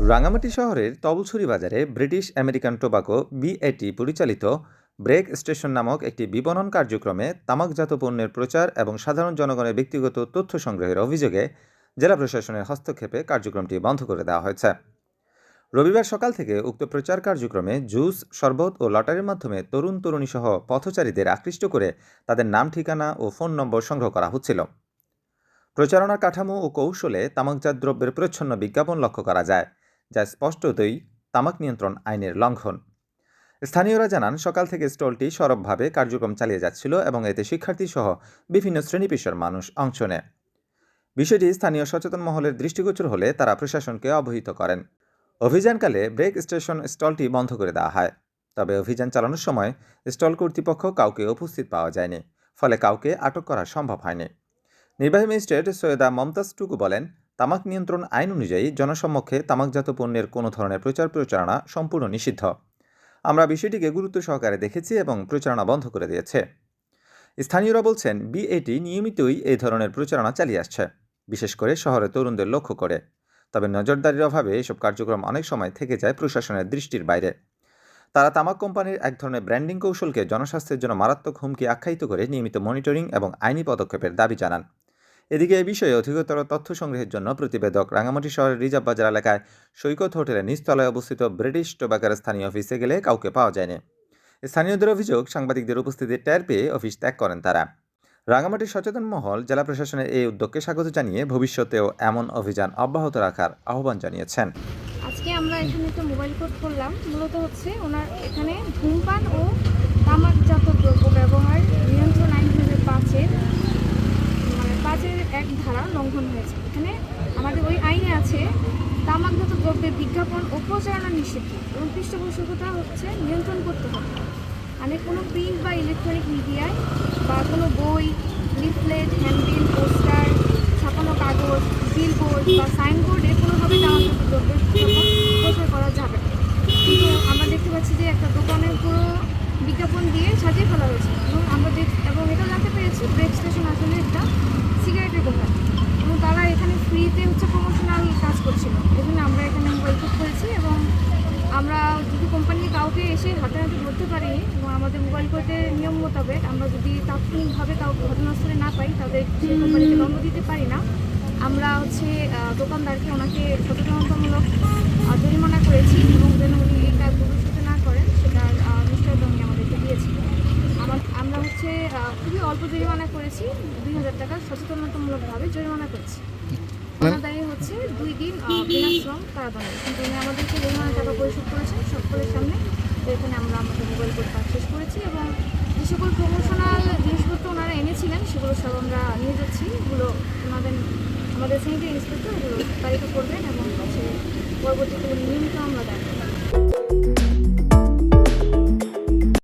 রাঙামাটি শহরের তবলছড়ি বাজারে British American tobacco BAT পরিচালিত ব্রেক স্টেশন নামক একটি বিপণন কার্যক্রমে তামাকজাত পণ্যের প্রচার এবং সাধারণ জনগণের ব্যক্তিগত তথ্য সংগ্রহের অভিযোগে জেলা প্রশাসনের হস্তক্ষেপে কার্যক্রমটি বন্ধ করে দেওয়া হয়েছে। রবিবার সকাল থেকে উক্ত প্রচার কার্যক্রমে জুস, শরবত ও লটারির মাধ্যমে তরুণ তরুণী সহ পথচারীদের আকৃষ্ট করে তাদের নাম, ঠিকানা ও ফোন নম্বর সংগ্রহ করা হচ্ছিল। প্রচারণার কাঠামো ও কৌশলে তামাকজাত দ্রব্যের প্রচ্ছন্ন বিজ্ঞাপন লক্ষ্য করা যায়। যা স্পষ্টতই তামাক নিয়ন্ত্রণ আইনের লঙ্ঘন। স্থানীয়রা জানান, সকাল থেকে স্টলটি সরবভাবে কার্যক্রম চালিয়ে যাচ্ছিল এবং এতে শিক্ষার্থী সহ বিভিন্ন শ্রেণি পেশার মানুষ অংশ নেয়। বিষয়টি স্থানীয় সচেতন মহলের দৃষ্টিগোচর হলে তারা প্রশাসনকে অবহিত করেন। অভিযানকালে ব্রেক স্টেশন স্টলটি বন্ধ করে দেওয়া হয়। তবে অভিযান চালানোর সময় স্টল কর্তৃপক্ষ কাউকে উপস্থিত পাওয়া যায়নি, ফলে কাউকে আটক করা সম্ভব হয়নি। নির্বাহী ম্যাজিস্ট্রেট সৈয়দা মমতাজ টুকু বলেন তামাক নিয়ন্ত্রণ আইন অনুযায়ী জনসম্মুখে তামাকজাত পণ্যের কোনো ধরনের প্রচার প্রচারণা সম্পূর্ণ নিষিদ্ধ। আমরা বিষয়টিকে গুরুত্ব সহকারে দেখেছি এবং প্রচারণা বন্ধ করে দিয়েছে। স্থানীয়রা বলছেন, বিএটি নিয়মিতই এই ধরনের প্রচারণা চালিয়ে আসছে, বিশেষ করে শহরে তরুণদের লক্ষ্য করে। তবে নজরদারির অভাবে এসব কার্যক্রম অনেক সময় থেকে যায় প্রশাসনের দৃষ্টির বাইরে। তারা তামাক কোম্পানির এক ধরনের ব্র্যান্ডিং কৌশলকে জনস্বাস্থ্যের জন্য মারাত্মক হুমকি আখ্যায়িত করে নিয়মিত মনিটরিং এবং আইনি পদক্ষেপের দাবি জানান। এদিকে এই বিষয়ে অধিকতর তথ্য সংগ্রহের জন্য প্রতিবেদক রাঙামাটি শহরের রিজার্ভ বাজার এলাকায় সৈকত হোটেলের নিচতলায় অবস্থিত ব্রিটিশ টোবাকার স্থানীয় অফিসে গেলে কাউকে পাওয়া যায়নি। স্থানীয়দের অভিযোগ, সাংবাদিকদের উপস্থিতি টের পেয়ে অফিস ত্যাগ করেন তারা। রাঙামাটির সচেতন মহল জেলা প্রশাসনের এই উদ্যোগকে স্বাগত জানিয়ে ভবিষ্যতেও এমন অভিযান অব্যাহত রাখার আহ্বান জানিয়েছেন। আজকে আমরা এখানে একটা মোবাইল কোড করলাম। মূলত হচ্ছে ওনার এখানে ধূমপান ও তামাকজাত দ্রব্য ব্যবহার নিয়ন্ত্রণ আইন দু হাজার পাঁচের মানে পাঁচের এক ধারা লঙ্ঘন হয়েছে এখানে আমাদের ওই আইনে আছে দ্রব্যের বিজ্ঞাপন ও প্রচারণা নিষিদ্ধ। এবং পৃষ্ঠপোষকতা হচ্ছে নিয়ন্ত্রণ করতে হবে। মানে কোনো প্রিন্ট বা ইলেকট্রনিক মিডিয়ায় বা কোনো বই লিফলেট হ্যান্ডবিল পোস্টার ছাপানো কাগজ বিলবোর্ড বা সাইনবোর্ডে কোনোভাবে দ্রব্যের প্রচার করা যাবে কিন্তু আমরা দেখতে পাচ্ছি যে একটা দোকানের পুরো বিজ্ঞাপন দিয়ে সাজিয়ে ফেলা হয়েছে। এবং আমরা এবং এটা জানতে পেরেছি ব্রেক স্টেশন আসলে একটা সিগারেটের দোকান এবং তারা এখানে ফ্রিতে হচ্ছে প্রমোশনাল কাজ করছিল এই জন্য আমরা এখানে মোবাইল কোড করেছি এবং আমরা যদি কোম্পানি কাউকে এসে হাতে হাতে ধরতে পারিনি এবং আমাদের মোবাইল কোর্টের নিয়ম মোতাবেক আমরা যদি তাৎক্ষণিকভাবে কাউকে ঘটনাস্থলে না পাই তাদের সেই কোম্পানিকে দণ্ড দিতে পারি না। আমরা হচ্ছে দোকানদারকে ওনাকে সচেতনতামূলক জরিমানা করেছি এবং যেন উনি এই কাজ ভবিষ্যতে না করেন সেটার নিশ্চয়তা উনি আমাদেরকে দিয়েছি আমার আমরা হচ্ছে খুবই অল্প জরিমানা করেছি দুই হাজার টাকা সচেতনতামূলকভাবে জরিমানা করেছি। দায়ী হচ্ছে দুই দিন আহ, বিনা শ্রম কারাদণ্ড। কিন্তু উনি আমাদেরকে জরিমানা টাকা করেছেন করেছেন সকলের সামনে। তো এখানে আমরা আমাদের মোবাইল কোড পারচেস করেছি এবং যে সকল প্রমোশনাল জিনিসপত্র ওনারা এনেছিলেন, সেগুলো সব আমরা নিয়ে যাচ্ছি। এগুলো ওনাদের আমাদের স্যানিটারি ইন্সপেক্টর এগুলো তালিকা করবেন এবং সে পরবর্তীতে নিয়মিত আমরা দেখব।